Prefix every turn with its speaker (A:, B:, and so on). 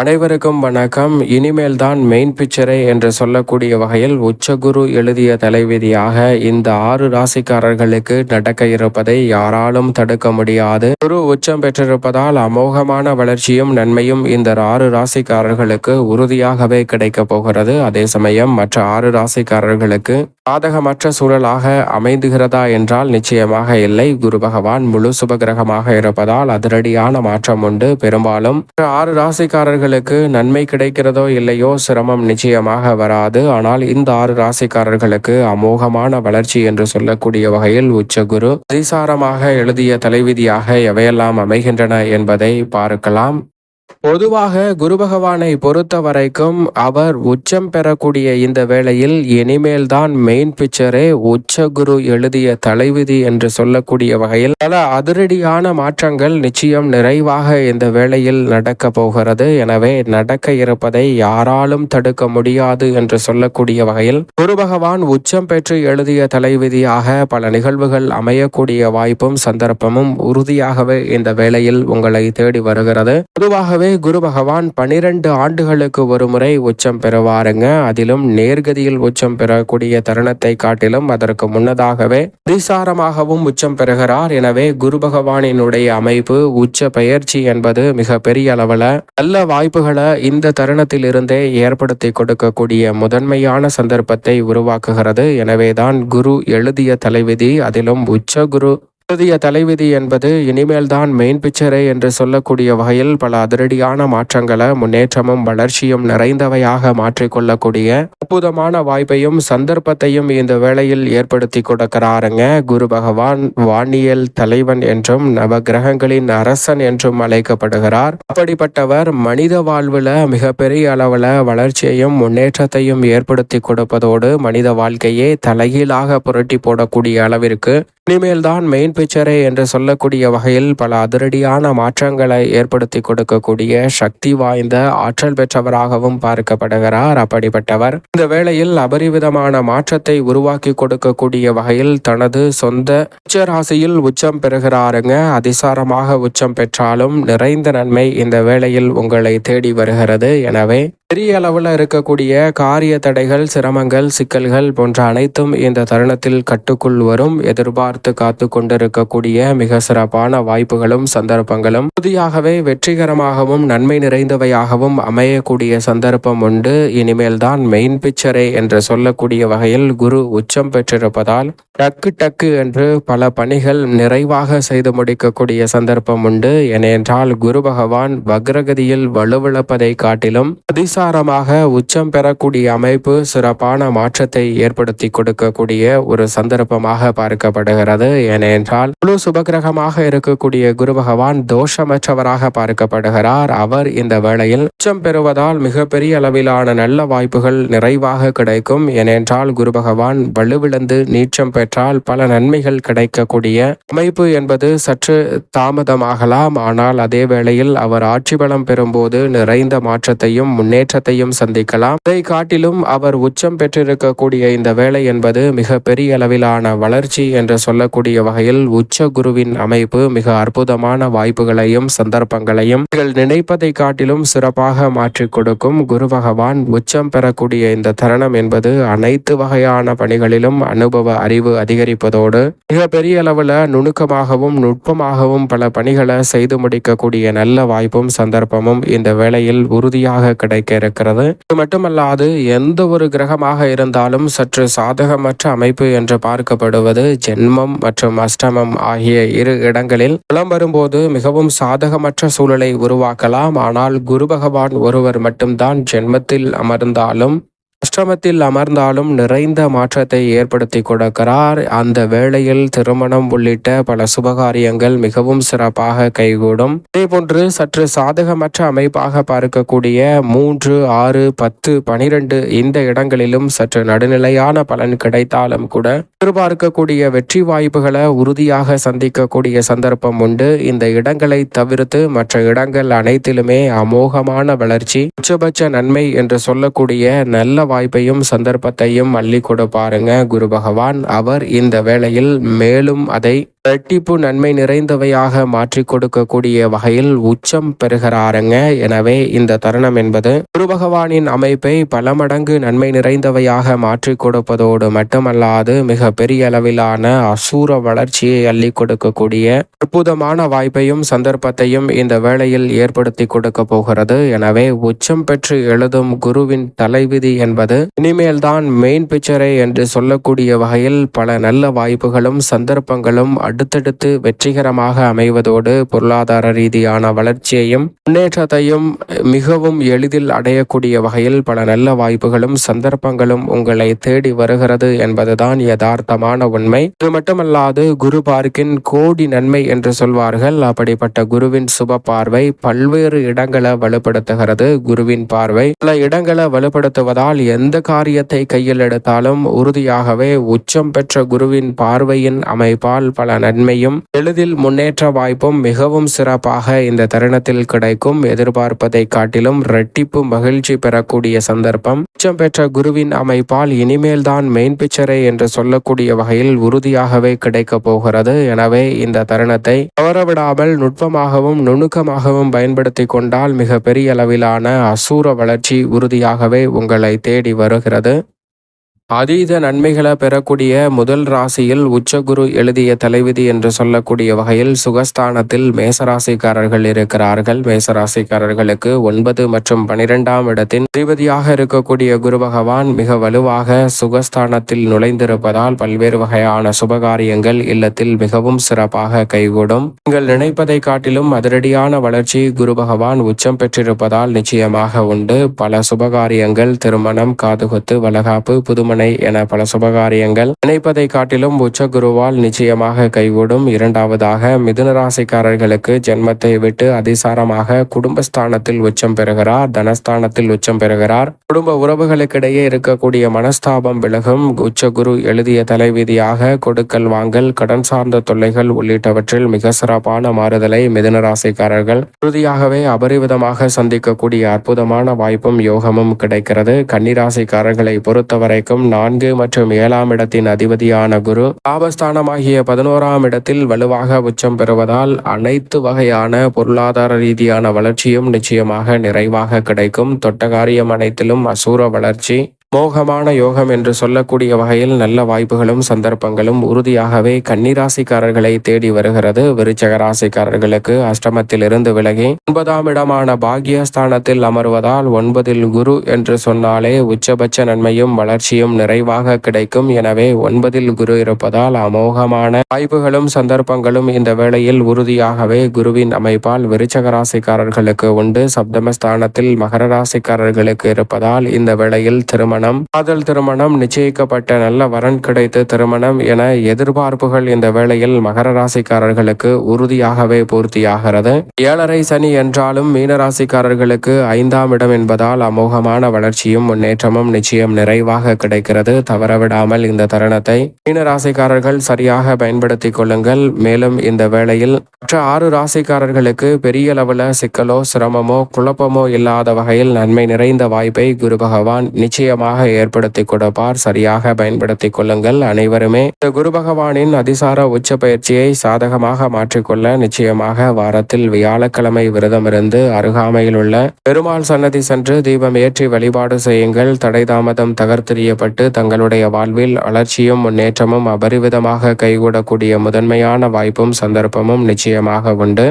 A: அனைவருக்கும் வணக்கம். இனிமேல் தான் மெயின் பிக்சரே என்று சொல்லக்கூடிய வகையில் உச்சகுரு எழுதிய தலைவிதியாக இந்த ஆறு ராசிக்காரர்களுக்கு நடக்க இருப்பதை யாராலும் தடுக்க முடியாது. குரு உச்சம் பெற்றிருப்பதால் அமோகமான வளர்ச்சியும் நன்மையும் இந்த ஆறு ராசிக்காரர்களுக்கு உறுதியாகவே கிடைக்க போகிறது. அதே சமயம் மற்ற ஆறு ராசிக்காரர்களுக்கு பாதகமற்ற சூழலாக அமைந்துகிறதா என்றால் நிச்சயமாக இல்லை. குரு பகவான் முழு சுபகிரகமாக இருப்பதால் அதிரடியான மாற்றம் உண்டு. பெரும்பாலும் ஆறு ராசிக்காரர்கள் ராசிக்காரர்களுக்கு நன்மை கிடைக்கிறதோ இல்லையோ சிரமம் நிச்சயமாக வராது. ஆனால் இந்த ஆறு ராசிக்காரர்களுக்கு அமோகமான வளர்ச்சி என்று சொல்லக்கூடிய வகையில் உச்சகுரு அதிசாரமாக எழுதிய தலைவிதியாக எவையெல்லாம் அமைகின்றன என்பதை பார்க்கலாம். பொதுவாக குரு பகவானை பொறுத்த வரைக்கும் அவர் உச்சம் பெறக்கூடிய இந்த வேளையில் இனிமேல் தான் மெயின் பிக்சரே உச்ச குரு எழுதிய தலைவிதி என்று சொல்லக்கூடிய வகையில் பல அதிரடியான மாற்றங்கள் நிச்சயம் நிறைவாக இந்த வேளையில் நடக்க போகிறது. எனவே நடக்க இருப்பதை யாராலும் தடுக்க முடியாது என்று சொல்லக்கூடிய வகையில் குரு பகவான் உச்சம் பெற்று எழுதிய தலைவிதியாக பல நிகழ்வுகள் அமையக்கூடிய வாய்ப்பும் சந்தர்ப்பமும் உறுதியாகவே இந்த வேளையில் உங்களை தேடி வருகிறது. பொதுவாகவே குரு பகவான் பனிரெண்டு ஆண்டுகளுக்கு ஒரு முறை உச்சம் பெறுவாருங்க. அதிலும் நேர்கதியில் உச்சம் பெறக்கூடிய தருணத்தை காட்டிலும் அதற்கு முன்னதாகவே திசாரமாகவும் உச்சம் பெறுகிறார். எனவே குரு பகவானினுடைய அமைப்பு உச்ச பயிற்சி என்பது மிக பெரிய அளவில் நல்ல வாய்ப்புகளை இந்த தருணத்தில் இருந்தே ஏற்படுத்தி கொடுக்கக்கூடிய முதன்மையான சந்தர்ப்பத்தை உருவாக்குகிறது. எனவேதான் குரு எழுதிய தலைவிதி அதிலும் உச்ச குரு புதிய தலைவிதி என்பது இனிமேல் தான் மெயின் பிக்சரே என்று சொல்லக்கூடிய வகையில் பல அதிரடியான மாற்றங்களை முன்னேற்றமும் வளர்ச்சியும் நிறைந்தவையாக மாற்றிக்கொள்ளக்கூடிய அற்புதமான வாய்ப்பையும் சந்தர்ப்பத்தையும் இந்த வேளையில் ஏற்படுத்தி கொடுக்கிறாருங்க. குரு பகவான் வானியல் தலைவன் என்றும் நவ கிரகங்களின் அரசன் என்றும் அழைக்கப்படுகிறார். அப்படிப்பட்டவர் மனித வாழ்வுல மிகப்பெரிய அளவுல வளர்ச்சியையும் முன்னேற்றத்தையும் ஏற்படுத்தி கொடுப்பதோடு மனித வாழ்க்கையே தலைகீழாக புரட்டி போடக்கூடிய அளவிற்கு இனிமேல் தான் மெயின் பிக்சரே என்று சொல்லக்கூடிய வகையில் பல அதிரடியான மாற்றங்களை ஏற்படுத்தி கொடுக்கக்கூடிய சக்தி வாய்ந்த ஆற்றல் பெற்றவராகவும் பார்க்கப்படுகிறார். அப்படிப்பட்டவர் இந்த வேளையில் அபரிவிதமான மாற்றத்தை உருவாக்கி கொடுக்கக்கூடிய வகையில் தனது சொந்த உச்ச ராசியில் உச்சம் பெறுகிறாருங்க. அதிசாரமாக உச்சம் பெற்றாலும் நிறைந்த நன்மை இந்த வேளையில் உங்களை தேடி வருகிறது. எனவே பெரிய அளவில் இருக்கக்கூடிய காரிய தடைகள் சிரமங்கள் சிக்கல்கள் போன்ற அனைத்தும் இந்த தருணத்தில் கட்டுக்குள் வரும். எதிர்பார்த்து காத்து கொண்டிருக்கக்கூடிய மிக சிறப்பான வாய்ப்புகளும் சந்தர்ப்பங்களும். புதியாகவே வெற்றிகரமாகவும் நன்மை நிறைந்தவையாகவும் அமையக்கூடிய சந்தர்ப்பம் உண்டு. இனிமேல் தான் மெயின் பிக்சரே என்று சொல்லக்கூடிய வகையில் குரு உச்சம் பெற்றிருப்பதால் டக்கு டக்கு என்று பல பணிகள் நிறைவாக செய்து முடிக்கக்கூடிய சந்தர்ப்பம் உண்டு. ஏனென்றால் குரு பகவான் வக்ரகதியில் வலுவிழப்பதை காட்டிலும் அதிச மின்சாரமாக உச்சம் பெறக்கூடிய அமைப்பு சிறப்பான மாற்றத்தை ஏற்படுத்தி கொடுக்கக்கூடிய ஒரு சந்தர்ப்பமாக பார்க்கப்படுகிறது. ஏனென்றால் முழு சுபகிரகமாக இருக்கக்கூடிய குரு பகவான் தோஷமற்றவராக பார்க்கப்படுகிறார். அவர் இந்த வேளையில் உச்சம் பெறுவதால் மிகப்பெரிய அளவிலான நல்ல வாய்ப்புகள் நிறைவாக கிடைக்கும். ஏனென்றால் குரு பகவான் வலுவிழந்து நீச்சம் பெற்றால் பல நன்மைகள் கிடைக்கக்கூடிய அமைப்பு என்பது சற்று தாமதமாகலாம். ஆனால் அதே வேளையில் அவர் ஆட்சி பலம் பெறும்போது நிறைந்த மாற்றத்தையும் முன்னேற்ற முன்னேற்றத்தையும் சந்திக்கலாம். அதை காட்டிலும் அவர் உச்சம் பெற்றிருக்கக்கூடிய இந்த வேலை என்பது மிக பெரிய அளவிலான வளர்ச்சி என்று சொல்லக்கூடிய வகையில் உச்ச குருவின் அமைப்பு மிக அற்புதமான வாய்ப்புகளையும் சந்தர்ப்பங்களையும் நீங்கள் நினைப்பதை காட்டிலும் சிறப்பாக மாற்றிக் கொடுக்கும். குரு பகவான் உச்சம் பெறக்கூடிய இந்த தருணம் என்பது அனைத்து வகையான பணிகளிலும் அனுபவ அறிவு அதிகரிப்பதோடு மிக பெரிய அளவில் நுணுக்கமாகவும் நுட்பமாகவும் பல பணிகளை செய்து முடிக்கக்கூடிய நல்ல வாய்ப்பும் சந்தர்ப்பமும் இந்த வேளையில் உறுதியாக கிடைக்க இருக்கிறது இது மட்டுமல்லாது எந்த ஒரு கிரகமாக இருந்தாலும் சற்று சாதகமற்ற அமைப்பு என்று பார்க்கப்படுவது ஜென்மம் மற்றும் அஷ்டமம் ஆகிய இரு இடங்களில் புலம் வரும்போது மிகவும் சாதகமற்ற சூழலை உருவாக்கலாம். ஆனால் குரு பகவான் ஒருவர் மட்டும்தான் ஜென்மத்தில் அமர்ந்தாலும் அஷ்டமத்தில் அமர்ந்தாலும் நிறைந்த மாற்றத்தை ஏற்படுத்தி கொடுக்கிறார். அந்த வேளையில் திருமணம் உள்ளிட்ட பல சுபகாரியங்கள் மிகவும் சிறப்பாக கைகூடும். அதே போன்று சற்று சாதகமற்ற அமைப்பாக பார்க்கக்கூடிய மூன்று ஆறு பத்து பனிரெண்டு இந்த இடங்களிலும் சற்று நடுநிலையான பலன் கிடைத்தாலும் கூட எதிர்பார்க்கக்கூடிய வெற்றி வாய்ப்புகளை உறுதியாக சந்திக்கக்கூடிய சந்தர்ப்பம் உண்டு. இந்த இடங்களை தவிர்த்து மற்ற இடங்கள் அனைத்திலுமே அமோகமான வளர்ச்சி உச்சபட்ச நன்மை என்று சொல்லக்கூடிய நல்ல வாய்ப்பையும் சந்தர்ப்பத்தையும் அள்ளி கொடுப்பாருங்க குரு பகவான். அவர் இந்த வேளையில் மேலும் அதை இரட்டிப்பு நன்மை நிறைந்தவையாக மாற்றி கொடுக்கக்கூடிய வகையில் உச்சம் பெறுகிறாருங்க. எனவே இந்த தருணம் என்பது குரு பகவானின் அமைப்பை பல மடங்கு நன்மை நிறைந்தவையாக மாற்றி கொடுப்பதோடு மட்டுமல்லாது மிக பெரிய அளவிலான அசூர வளர்ச்சியை அள்ளி கொடுக்கக்கூடிய அற்புதமான வாய்ப்பையும் சந்தர்ப்பத்தையும் இந்த வேளையில் ஏற்படுத்தி கொடுக்க போகிறது. எனவே உச்சம் பெற்று எழுதும் குருவின் தலைவிதி என்பது இனிமேல்தான் மெயின் பிக்சரே என்று சொல்லக்கூடிய வகையில் பல நல்ல வாய்ப்புகளும் சந்தர்ப்பங்களும் அடுத்தடுத்து வெற்றிகரமாக அமைவதோடு பொருளாதார ரீதியான வளர்ச்சியையும் முன்னேற்றத்தையும் மிகவும் எளிதில் அடையக்கூடிய வகையில் பல நல்ல வாய்ப்புகளும் சந்தர்ப்பங்களும் உங்களை தேடி வருகிறது என்பதுதான் யதார்த்தமான உண்மை. இது மட்டுமல்லாது குரு பார்க்கின் கோடி நன்மை என்று சொல்வார்கள். அப்படிப்பட்ட குருவின் சுப பார்வை பல்வேறு இடங்களை வலுப்படுத்துகிறது. குருவின் பார்வை பல இடங்களை வலுப்படுத்துவதால் எந்த காரியத்தை கையில் எடுத்தாலும் உறுதியாகவே உச்சம் பெற்ற குருவின் பார்வையின் அமைப்பால் பல நன்மையும் எளிதில் முன்னேற்ற வாய்ப்பும் மிகவும் சிறப்பாக இந்த தருணத்தில் கிடைக்கும். எதிர்பார்ப்பதை காட்டிலும் இரட்டிப்பு மகிழ்ச்சி பெறக்கூடிய சந்தர்ப்பம். உச்சம் பெற்ற குருவின் அமைப்பால் இனிமேல் தான் மெயின் பிக்சரே என்று சொல்லக்கூடிய வகையில் உறுதியாகவே கிடைக்க போகிறது. எனவே இந்த தருணத்தை தவறவிடாமல் நுட்பமாகவும் நுணுக்கமாகவும் பயன்படுத்தி கொண்டால் மிக பெரிய அளவிலான அசூர வளர்ச்சி உறுதியாகவே உங்களை தேடி வருகிறது. அதீத நன்மைகளை பெறக்கூடிய முதல் ராசியில் உச்சகுரு எழுதிய தலைவிதி என்று சொல்லக்கூடிய வகையில் சுகஸ்தானத்தில் மேசராசிக்காரர்கள் இருக்கிறார்கள். மேசராசிக்காரர்களுக்கு ஒன்பது மற்றும் பனிரெண்டாம் இடத்தின் அதிபதியாக இருக்கக்கூடிய குரு பகவான் மிக வலுவாக சுகஸ்தானத்தில் நுழைந்திருப்பதால் பல்வேறு வகையான சுபகாரியங்கள் இல்லத்தில் மிகவும் சிறப்பாக கைகூடும். நீங்கள் நினைப்பதை காட்டிலும் அதிரடியான வளர்ச்சி குரு பகவான் உச்சம் பெற்றிருப்பதால் நிச்சயமாக உண்டு. பல சுபகாரியங்கள் திருமணம் காதுகுத்து வளகாப்பு புதுமண மனை என பல சுபகாரியங்கள் நினைப்பதை காட்டிலும் உச்ச குருவால் நிச்சயமாக கைகூடும் இரண்டாவதாக மிதுன ராசிக்காரர்களுக்கு ஜென்மத்தை விட்டு அதிசாரமாக குடும்பஸ்தானத்தில் உச்சம் பெறுகிறார் தனஸ்தானத்தில் உச்சம் பெறுகிறார். குடும்ப உறவுகளுக்கிடையே இருக்கக்கூடிய மனஸ்தாபம் விலகும். உச்ச குரு எழுதிய தலைவிதியாக கொடுக்கல் வாங்கல் கடன் சார்ந்த தொல்லைகள் உள்ளிட்டவற்றில் மிக சிறப்பான மாறுதலை மிதுன ராசிக்காரர்கள் உறுதியாகவே அபரிவிதமாக சந்திக்கக்கூடிய அற்புதமான வாய்ப்பும் யோகமும் கிடைக்கிறது. கன்னிராசிக்காரர்களை பொறுத்தவரைக்கும் நான்கு மற்றும் ஏழாம் இடத்தின் அதிபதியான குரு லாபஸ்தானமாகிய பதினோராம் இடத்தில் வலுவாக உச்சம் பெறுவதால் அனைத்து வகையான பொருளாதார ரீதியான வளர்ச்சியும் நிச்சயமாக நிறைவாக கிடைக்கும். தொட்ட காரியம் அனைத்திலும் அசூர வளர்ச்சி. மோகமான யோகம் என்று சொல்லக்கூடிய வகையில் நல்ல வாய்ப்புகளும் சந்தர்ப்பங்களும் உறுதியாகவே கன்னிராசிக்காரர்களை தேடி வருகிறது. விருச்சக ராசிக்காரர்களுக்கு அஷ்டமத்தில் இருந்து விலகி ஒன்பதாம் இடமான பாக்யஸ்தானத்தில் அமர்வதால் ஒன்பதில் குரு என்று சொன்னாலே உச்சபட்ச நன்மையும் வளர்ச்சியும் நிறைவாக கிடைக்கும். எனவே ஒன்பதில் குரு இருப்பதால் அமோகமான வாய்ப்புகளும் சந்தர்ப்பங்களும் இந்த வேளையில் உறுதியாகவே குருவின் அமைப்பால் விருச்சக ராசிக்காரர்களுக்கு உண்டு. சப்தமஸ்தானத்தில் மகர ராசிக்காரர்களுக்கு இருப்பதால் இந்த வேளையில் திருமணம் திருமணம் காதல் திருமணம் நிச்சயிக்கப்பட்ட நல்ல வரன் கிடைத்து திருமணம் என எதிர்பார்ப்புகள் இந்த வேளையில் மகர ராசிக்காரர்களுக்கு உறுதியாகவே பூர்த்தியாகிறது. ஏழரை சனி என்றாலும் மீன ராசிக்காரர்களுக்கு ஐந்தாம் இடம் என்பதால் அமோகமான வளர்ச்சியும் முன்னேற்றமும் நிச்சயம் நிறைவாக கிடைக்கிறது. தவறவிடாமல் இந்த தருணத்தை மீன ராசிக்காரர்கள் சரியாக பயன்படுத்திக் கொள்ளுங்கள். மேலும் இந்த வேளையில் மற்ற ஆறு ராசிக்காரர்களுக்கு பெரிய அளவுல சிக்கலோ சிரமமோ குழப்பமோ இல்லாத வகையில் நன்மை நிறைந்த வாய்ப்பை குரு பகவான் நிச்சயமாக சிறப்பாக ஏற்படுத்தி கொடுப்பார். சரியாக பயன்படுத்திக் கொள்ளுங்கள். அனைவருமே இந்த குரு பகவானின் அதிசார உச்ச பயிற்சியை சாதகமாக மாற்றிக்கொள்ள நிச்சயமாக வாரத்தில் வியாழக்கிழமை விரதமிருந்து அருகாமையில் உள்ள பெருமாள் சன்னதி சென்று தீபம் ஏற்றி வழிபாடு செய்யுங்கள். தடை தாமதம் தகர்த்தெறியப்பட்டு தங்களுடைய வாழ்வில் வளர்ச்சியும் முன்னேற்றமும் அபரிவிதமாக கைகூடக்கூடிய முதன்மையான வாய்ப்பும் சந்தர்ப்பமும் நிச்சயமாக உண்டு.